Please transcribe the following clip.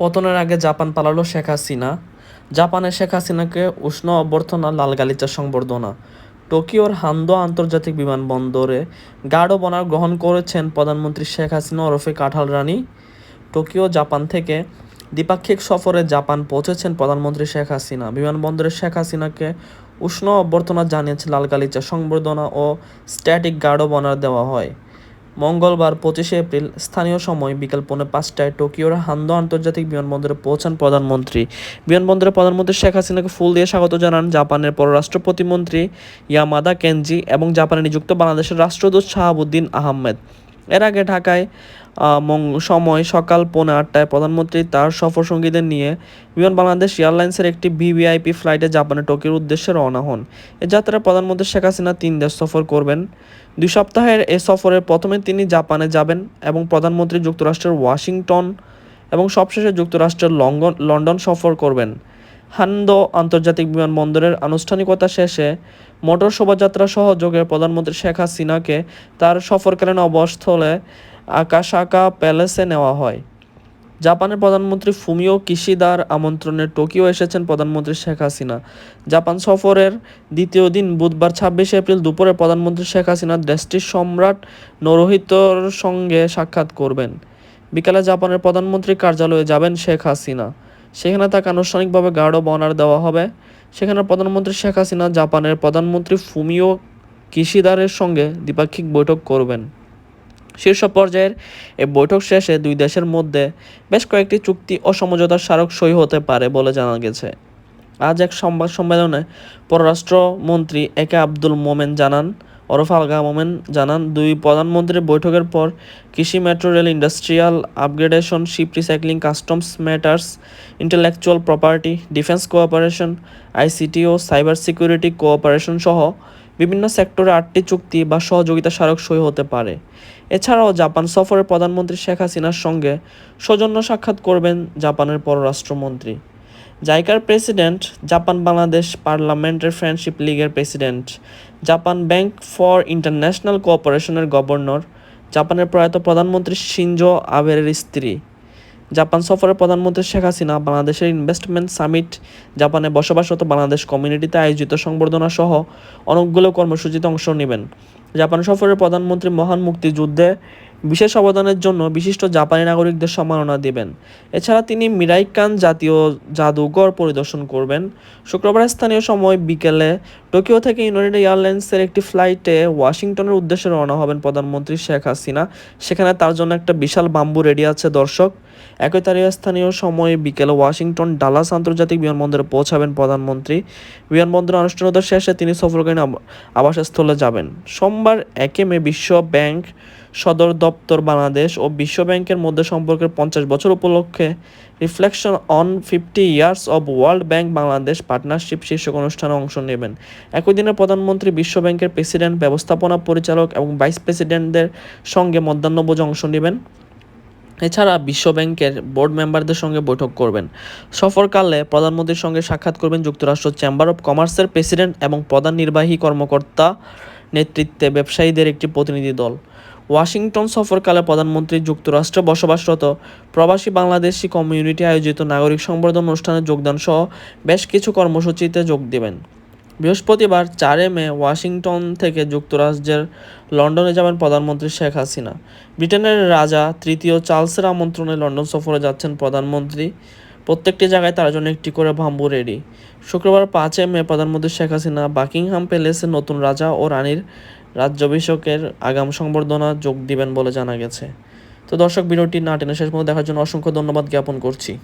পতনের আগে জাপান পালালো শেখ হাসিনা। জাপানে শেখ হাসিনাকে উষ্ণ অভ্যর্থনা, লাল গালিচা সংবর্ধনা, টোকিওর হান্দো আন্তর্জাতিক বিমানবন্দরে গাঢ় বনার গ্রহণ করেছেন প্রধানমন্ত্রী শেখ হাসিনা ওরফে কাঁঠাল রানী। টোকিও, জাপান থেকে দ্বিপাক্ষিক সফরে জাপান পৌঁছেছেন প্রধানমন্ত্রী শেখ হাসিনা। বিমানবন্দরে শেখ হাসিনাকে উষ্ণ অভ্যর্থনা জানিয়েছে লাল গালিচা সংবর্ধনা ও স্ট্যাটিক গার্ড বনার দেওয়া হয়। মঙ্গলবার পঁচিশে এপ্রিল স্থানীয় সময় বিকাল পৌনে পাঁচটায় টোকিওর হান্দো আন্তর্জাতিক বিমানবন্দরে পৌঁছান প্রধানমন্ত্রী। বিমানবন্দরে প্রধানমন্ত্রী শেখ হাসিনাকে ফুল দিয়ে স্বাগত জানান জাপানের পররাষ্ট্র প্রতিমন্ত্রী ইয়ামাদা কেনজি এবং জাপানে নিযুক্ত বাংলাদেশের রাষ্ট্রদূত শাহাবুদ্দিন আহমেদ। এর আগে ঢাকায় সময় সকাল পৌনে আটটায় প্রধানমন্ত্রী তার সফরসঙ্গীদের নিয়ে বিমান বাংলাদেশ এয়ারলাইন্সের একটি ভিভিআইপি ফ্লাইটে জাপানের টোকিওর উদ্দেশ্যে রওনা হন। এ যাত্রায় প্রধানমন্ত্রী শেখ হাসিনা তিন দেশ সফর করবেন। দুই সপ্তাহের এ সফরের প্রথমে তিনি জাপানে যাবেন এবং প্রধানমন্ত্রী যুক্তরাষ্ট্রের ওয়াশিংটন এবং সবশেষে যুক্তরাষ্ট্রের লন্ডন সফর করবেন। হান্দো আন্তর্জাতিক বিমানবন্দরের আনুষ্ঠানিকতা শেষে মোটর শোভাযাত্রা সহ যোগে প্রধানমন্ত্রী শেখ হাসিনাকে তার সফরকালীন অবস্থলে আকাশাকা প্যালেসে নেওয়া হয়। জাপানের প্রধানমন্ত্রী ফুমিও কিশিদার আমন্ত্রণে টোকিও এসেছেন প্রধানমন্ত্রী শেখ হাসিনা। জাপান সফরের দ্বিতীয় দিন বুধবার ছাব্বিশে এপ্রিল দুপুরে প্রধানমন্ত্রী শেখ হাসিনা দেশটির সম্রাট নরহিতর সঙ্গে সাক্ষাৎ করবেন। বিকালে জাপানের প্রধানমন্ত্রী কার্যালয়ে যাবেন শেখ হাসিনা। সেখানে তাকে আনুষ্ঠানিকভাবে গার্ড অব অনার দেওয়া হবে। সেখানে প্রধানমন্ত্রী শেখ হাসিনা জাপানের প্রধানমন্ত্রী ফুমিও কিশিদারের সঙ্গে দ্বিপাক্ষিক বৈঠক করবেন। শীর্ষ পর্যায়ের এই বৈঠক শেষে দুই দেশের মধ্যে বেশ কয়েকটি চুক্তি ও সমঝোতার স্মারক সই হতে পারে বলে জানা গেছে। আজ এক সংবাদ সম্মেলনে পররাষ্ট্রমন্ত্রী একে আব্দুল মোমেন জানান ওরফ আলগা মোমেন জানান, দুই প্রধানমন্ত্রীর বৈঠকের পর কৃষি metro rail industrial upgradation ship recycling, customs matters, intellectual property, defence cooperation, ICT ও সাইবার সিকিউরিটি কোঅপারেশন সহ বিভিন্ন সেক্টরে আটটি চুক্তি বা সহযোগিতা স্মারক সই হতে পারে। এছাড়াও জাপান সফরে প্রধানমন্ত্রী শেখ হাসিনার সঙ্গে সৌজন্য সাক্ষাৎ করবেন জাপানের পররাষ্ট্রমন্ত্রী। জাইকার প্রেসিডেন্ট, জাপান বাংলাদেশ পার্লামেন্টের ফ্রেন্ডশিপ লীগের president, Japan bank for international কোঅপারেশনের governor, জাপানের প্রয়াত প্রধানমন্ত্রী শিনজো আবের স্ত্রী। জাপান সফরে প্রধানমন্ত্রী শেখ হাসিনা বাংলাদেশের ইনভেস্টমেন্ট সামিট, জাপানে বসবাসরত বাংলাদেশ কমিউনিটিতে আয়োজিত সংবর্ধনা সহ অনেকগুলো কর্মসূচিতে অংশ নেবেন। জাপান সফরে প্রধানমন্ত্রী মহান মুক্তিযুদ্ধে বিশেষ অবদানের জন্য বিশিষ্ট জাপানি নাগরিকদের সম্মাননা দেবেন। এছাড়া তিনি মিরাইকান জাতীয় জাদুঘর পরিদর্শন করবেন। শুক্রবার স্থানীয় সময় বিকেলে টোকিও থেকে ইউনাইটেড এয়ারলাইন্সের একটি ফ্লাইটে ওয়াশিংটনের উদ্দেশ্যে রওনা হবেন প্রধানমন্ত্রী শেখ হাসিনা। সেখানে তার জন্য একটা বিশাল বাম্বু রেডি আছে, দর্শক। একই তারিখে স্থানীয় সময়ে বিকেলে ওয়াশিংটন ডালাস আন্তর্জাতিক বিমানবন্দরে পৌঁছাবেন প্রধানমন্ত্রী। বিমানবন্দরের আনুষ্ঠানিকতা শেষে তিনি সফরকালীন আবাসস্থলে যাবেন। সোমবার একে মে বিশ্ব ব্যাংক সদর দপ্তর বাংলাদেশ ও বিশ্ব ব্যাংকের মধ্যে সম্পর্কের পঞ্চাশ বছর উপলক্ষে reflection on fifty years of World Bank Bangladesh partnership শীর্ষক অনুষ্ঠানে অংশ নেবেন। একই দিনে প্রধানমন্ত্রী বিশ্ব ব্যাংকের প্রেসিডেন্ট, ব্যবস্থাপনা পরিচালক এবং ভাইস প্রেসিডেন্টদের সঙ্গে মধ্যাহ্নভোজে অংশ নেবেন। এছাড়া বিশ্ব ব্যাংকের বোর্ড মেম্বারদের সঙ্গে বৈঠক করবেন। সফরকালে প্রধানমন্ত্রীর সঙ্গে সাক্ষাৎ করবেন যুক্তরাষ্ট্র চেম্বার অব কমার্সের প্রেসিডেন্ট এবং প্রধান নির্বাহী কর্মকর্তা নেতৃত্বে ব্যবসায়ীদের একটি প্রতিনিধি দল। ওয়াশিংটন সফরকালে প্রধানমন্ত্রী যুক্তরাষ্ট্রে বসবাসরত প্রবাসী বাংলাদেশি কমিউনিটি আয়োজিত নাগরিক সংবর্ধনা অনুষ্ঠানে যোগদান সহ বেশ কিছু কর্মসূচিতে যোগ দেবেন। বৃহস্পতিবার চারে মে ওয়াশিংটন থেকে যুক্তরাজ্যের লন্ডনে যাবেন প্রধানমন্ত্রী শেখ হাসিনা। ব্রিটেনের রাজা তৃতীয় চার্লসের আমন্ত্রণে লন্ডন সফরে যাচ্ছেন প্রধানমন্ত্রী। প্রত্যেকটি জায়গায় তার জন্য একটি করে ভাম্বু রেডি। শুক্রবার পাঁচে মে প্রধানমন্ত্রী শেখ হাসিনা বাকিংহাম প্যালেসে নতুন রাজা ও রানীর রাজ্যাভিষেকের আগাম সংবর্ধনা যোগ দিবেন বলে জানা গেছে। তো দর্শক, ভিডিওটি না টেনে শেষ পর্যন্ত দেখার জন্য অসংখ্য ধন্যবাদ জ্ঞাপন করছি।